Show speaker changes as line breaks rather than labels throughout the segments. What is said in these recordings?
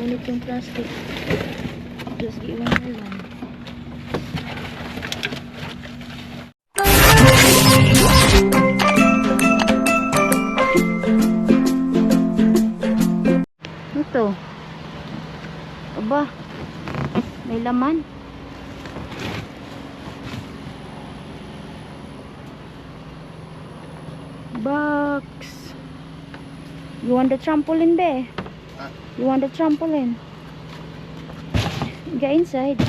Napunit yung plastic. Just one by one. Ito. Aba. May laman. Box. You want the trampoline, be?
Huh?
You want the trampoline? Get inside.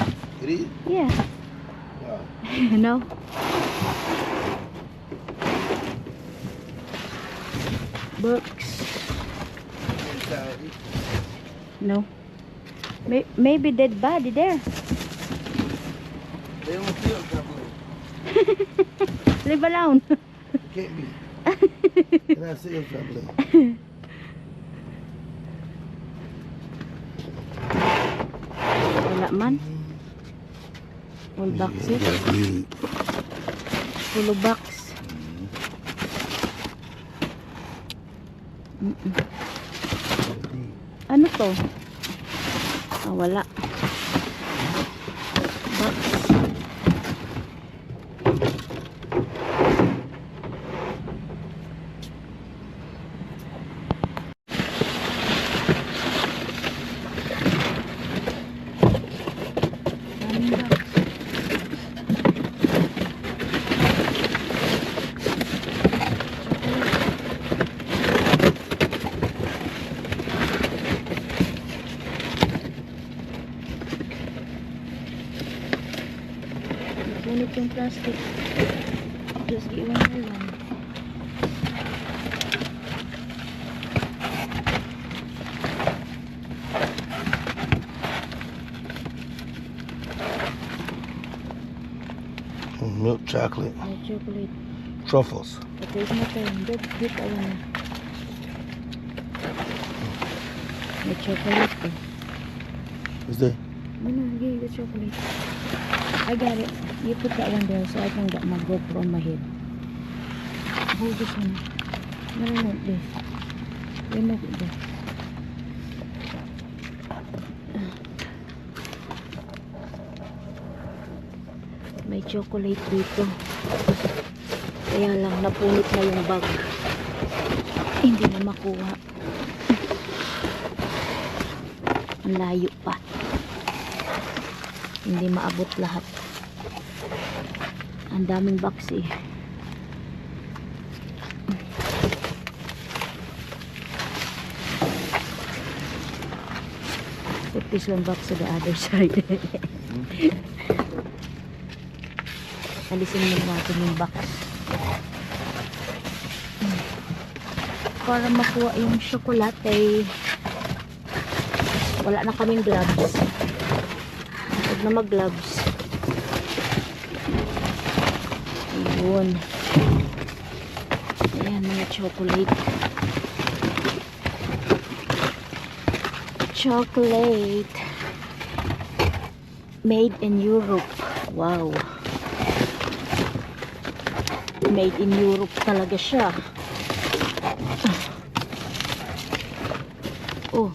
Is?
Yeah.
Wow.
no. Books.
Inside.
No. May maybe dead body there.
They don't feel trampoline.
Leave alone.
It Can't be. Can I see a trampoline?
Wala man. Full boxes. Full box. Ano to? Ah, wala. Box. Daming box. Napunit yung plastic. Just give one by one.
Milk chocolate.
May chocolate.
Truffles.
Ito is mo tayo. Dito, dito alam mo. May chocolate eh.
Is there?
No, no, give the chocolate. I got it. You put that one there so I can get my GoPro on my head. Hold this one. No, no, no, this. Remove it there. May chocolate dito. Kaya lang napunit na yung bag. Hindi na makuha. Ang layo pa. Hindi maabot lahat. Ang daming box eh. Put this one box to the other side. Alisin mo natin yung box. Para makuha yung chocolate wala na kaming gloves. Huwag na mag-gloves. Ayun. Ayan, mga chocolate. Chocolate. Made in Europe. Wow. Made in Europe talaga siya. Oh.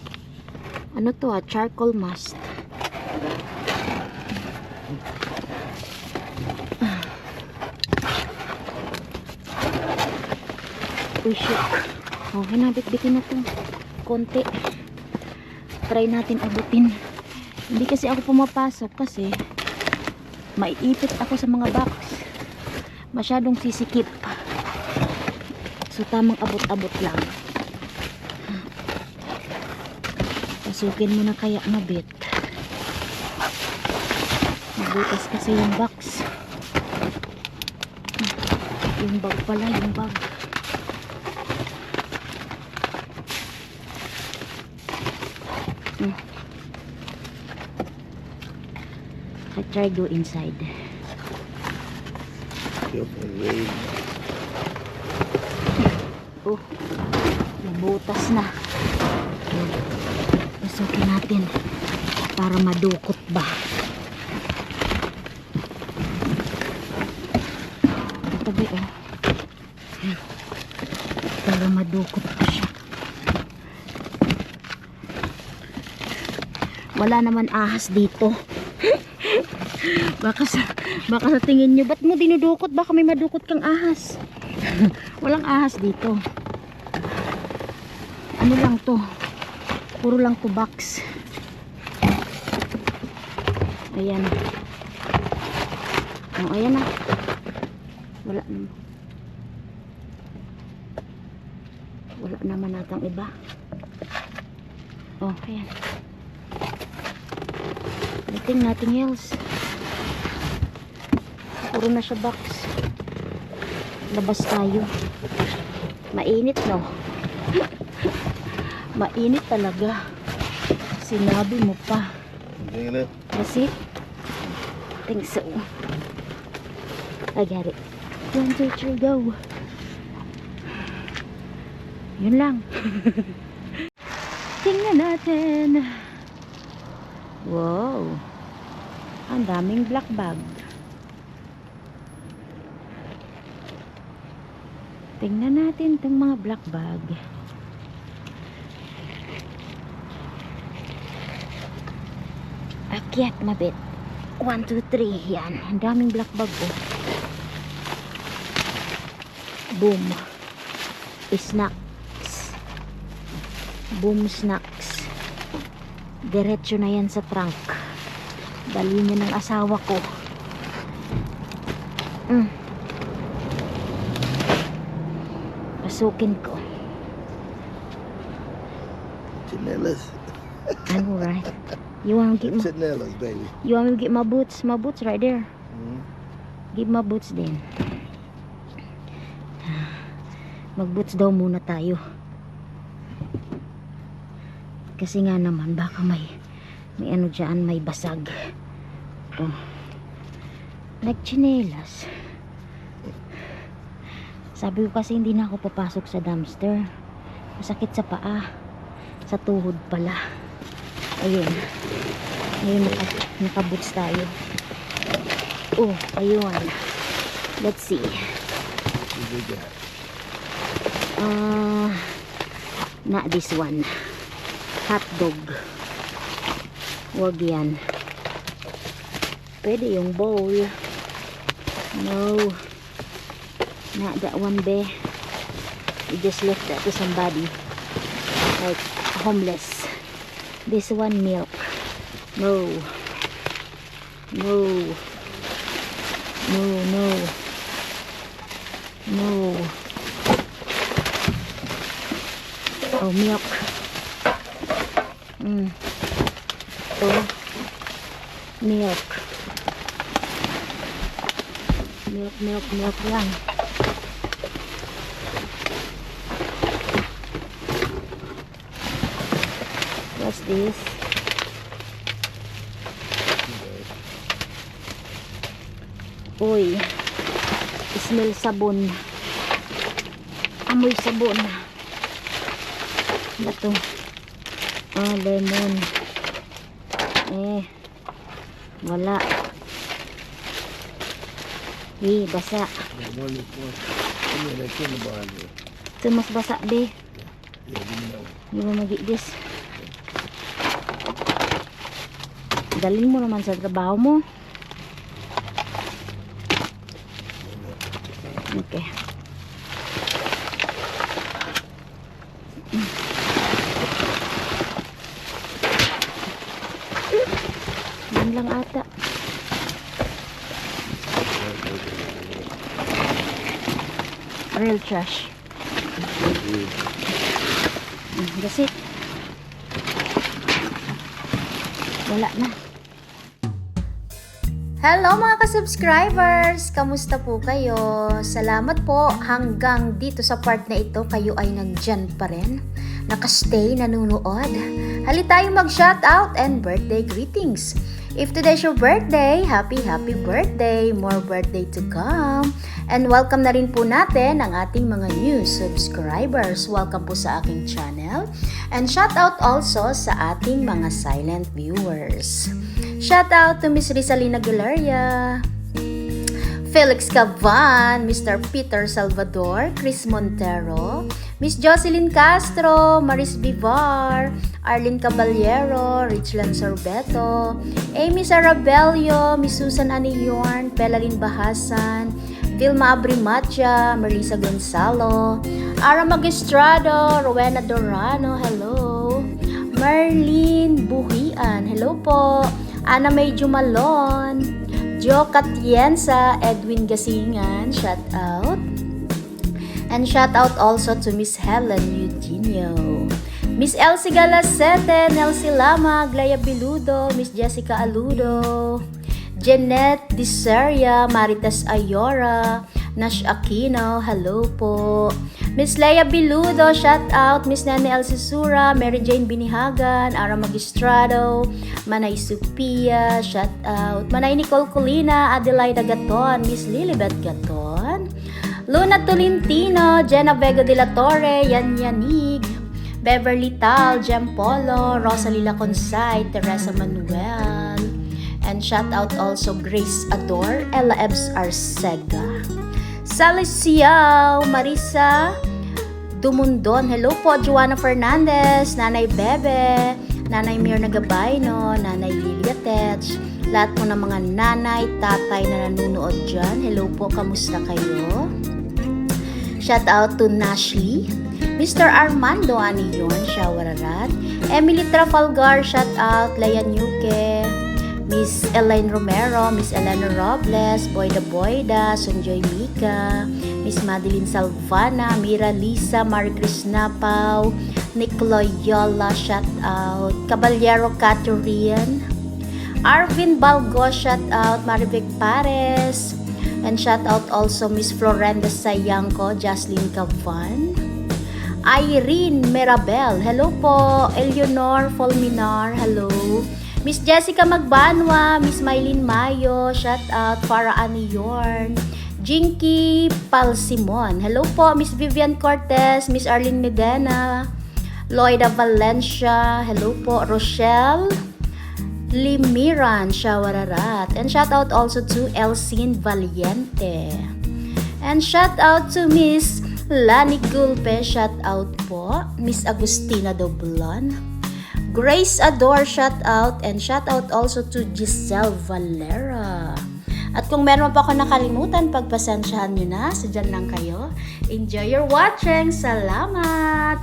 Ano to ah? Charcoal mask. Shit. Oh, hinabit-bitin na to. Konti. Try natin abutin. Hindi kasi ako pumapasok kasi maiipit ako sa mga box. Masyadong sisikip. So, tamang abot-abot lang. Pasukin mo na kaya na bit. Mabutas kasi yung box. Yung bag pala, yung bag. Try go inside. Oh, nabutas na. Pasukin natin para madukot ba. Ba oh. Ayan. Para madukot pa siya. Wala naman ahas dito. Baka sa, baka sa tingin nyo, ba't mo dinudukot? Baka may madukot kang ahas. Walang ahas dito. Ano lang to? Puro lang to box. Ayan. Oh, ayan na. Wala naman. Wala naman natang iba. Oh, ayan. Anything, nothing else. Puro na siya box. Labas tayo. Mainit, no? Mainit talaga. Sinabi mo pa.
Tingnan na.
That's it? think so. I got it. One, two, three, go. Yun lang. Tingnan natin. Wow. Ang daming black bag. Tingnan natin itong mga black bag. Akyat mabit. 1, 2, 3. Yan. Ang daming black bag oh. Boom. Snacks. Boom snacks. Diretso na yan sa trunk. Dali niya ng asawa ko. Mm. Pasukin ko.
Chinelas.
Ano, right? You want to get my,
Chinelas, baby.
you want me to get my boots? My boots right there.
Hmm?
Give my boots din. Mag-boots daw muna tayo. Kasi nga naman, baka may, may ano dyan, may basag. Oh. Nagchinelas. Sabi ko kasi hindi na ako papasok sa dumpster. Masakit sa paa. Sa tuhod pala. Ayun. Ayun, naka, naka-boots tayo. Oh, ayun. Let's see. Uh, not this one. Hot dog. Wag yan. Pwede yung bowl. No. Not that one, be. You just left that to somebody. Like, homeless. This one, milk. No. No. No, no. No. Oh, milk. Mm. Oh. Milk. Milk, milk, milk lang. What's this? Uy. Smell sabon. Amoy sabon. Ano to? Ah, lemon. Eh. Wala. Eh, basa.
There.
Ito mas basa, be.
Me that one.
Hindi Dalhin mo naman sa trabaho mo. Okay. Yan lang ata. Real trash. Mm, That's it. Wala na.
Hello mga ka-subscribers! Kamusta po kayo? Salamat po hanggang dito sa part na ito kayo ay nandyan pa rin. Nakastay, nanonood. Hali tayo mag-shoutout and birthday greetings. If today's your birthday, happy happy birthday! More birthday to come! And welcome na rin po natin ang ating mga new subscribers. Welcome po sa aking channel. And shoutout also sa ating mga silent viewers. Shout out to Miss Rizalina Galeria, Felix Cavan, Mr. Peter Salvador, Chris Montero,
Miss Jocelyn Castro, Maris Vivar, Arlene Caballero, Richland Sorbeto, Amy Sarabello, Miss Susan Aniyorn, Pelalyn Bahasan, Vilma Abrimatia, Marisa Gonzalo, Ara Magistrado, Rowena Dorano, hello. Marlene Buhian, hello po. Ana May Jumalon, Jo Katienza, Edwin Gasingan, shout out. And shout out also to Miss Helen Eugenio. Miss Elsie Galasete, Nelsie Lama, Glaya Biludo, Miss Jessica Aludo, Jeanette Diseria, Maritas Ayora, Nash Aquino, hello po. Miss Leia Biludo, shout out. Miss Nene Elsie Sura, Mary Jane Binihagan, Ara Magistrado, Manay Supia, shout out. Manay Nicole Colina, Adelaida Gaton, Miss Lilibet Gaton. Luna Tolentino, Jenna Vega de la Torre, Yan Yanig, Beverly Tal, Jem Polo, Rosalila Consay, Teresa Manuel, and shout out also Grace Ador, Ella Ebs Arcega, Sally Siao, Marisa Dumundon, hello po, Joanna Fernandez, Nanay Bebe, Nanay Mirna Gabayno, Nanay Lilia Tech, lahat po ng mga nanay, tatay na nanonood dyan, hello po, kamusta kayo? Shout out to Nashli, Mr. Armando Aniyon, Shawararat, Emily Trafalgar, shout out, Leia Nuke, Miss Elaine Romero, Miss Elena Robles, Boyda Boyda, Sunjoy Mika, Miss Madeline Salvana, Mira Lisa, Marie Chris Napau, Nick Loyola, shout out, Caballero Catherine, Arvin Balgo, shout out, Marivic Pares, and shout out also Miss Florenda Sayangko, Jocelyn Cavan, Irene Merabel, hello po, Eleanor Folminar, hello, Miss Jessica Magbanwa, Miss Mylene Mayo, shout out, Farah Aniyorn, Jinky Palsimon, hello po, Miss Vivian Cortez, Miss Arlene Medena, Loida Valencia, hello po, Rochelle, Limiran Shawararat. And shout out also to Elsin Valiente. And shout out to Miss Lani Gulpe. Shout out po. Miss Agustina Doblon. Grace Adore, shout out. And shout out also to Giselle Valera. At kung meron pa ako nakalimutan, pagpasensyahan nyo na. Sadyan lang kayo. Enjoy your watching. Salamat!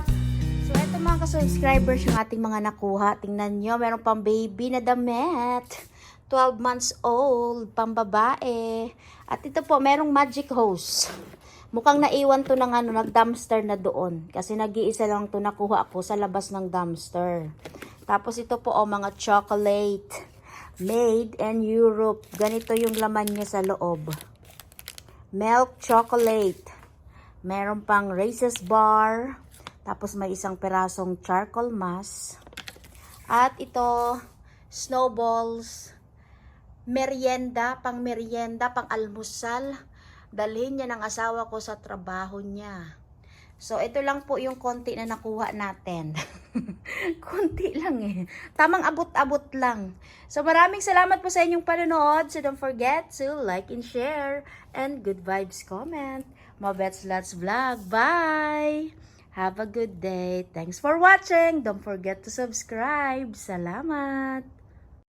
So, eto mga ka-subscribers yung ating mga nakuha. Tingnan nyo, meron pang baby na damit. 12 months old, pang babae. At ito po, merong magic hose. Mukhang naiwan to ng ano, nag-dumpster na doon. Kasi nag-iisa lang to nakuha ako sa labas ng dumpster. Tapos ito po, oh, mga chocolate. Made in Europe. Ganito yung laman niya sa loob. Milk chocolate. Meron pang Races bar. Tapos may isang perasong charcoal mask. At ito, snowballs, merienda, pang merienda, pang almusal. Dalhin niya ng asawa ko sa trabaho niya. So, ito lang po yung konti na nakuha natin. konti lang eh. Tamang abot-abot lang. So, maraming salamat po sa inyong panonood. So, don't forget to like and share. And good vibes comment. Mabets Lots Vlog. Bye! Have a good day. Thanks for watching. Don't forget to subscribe. Salamat!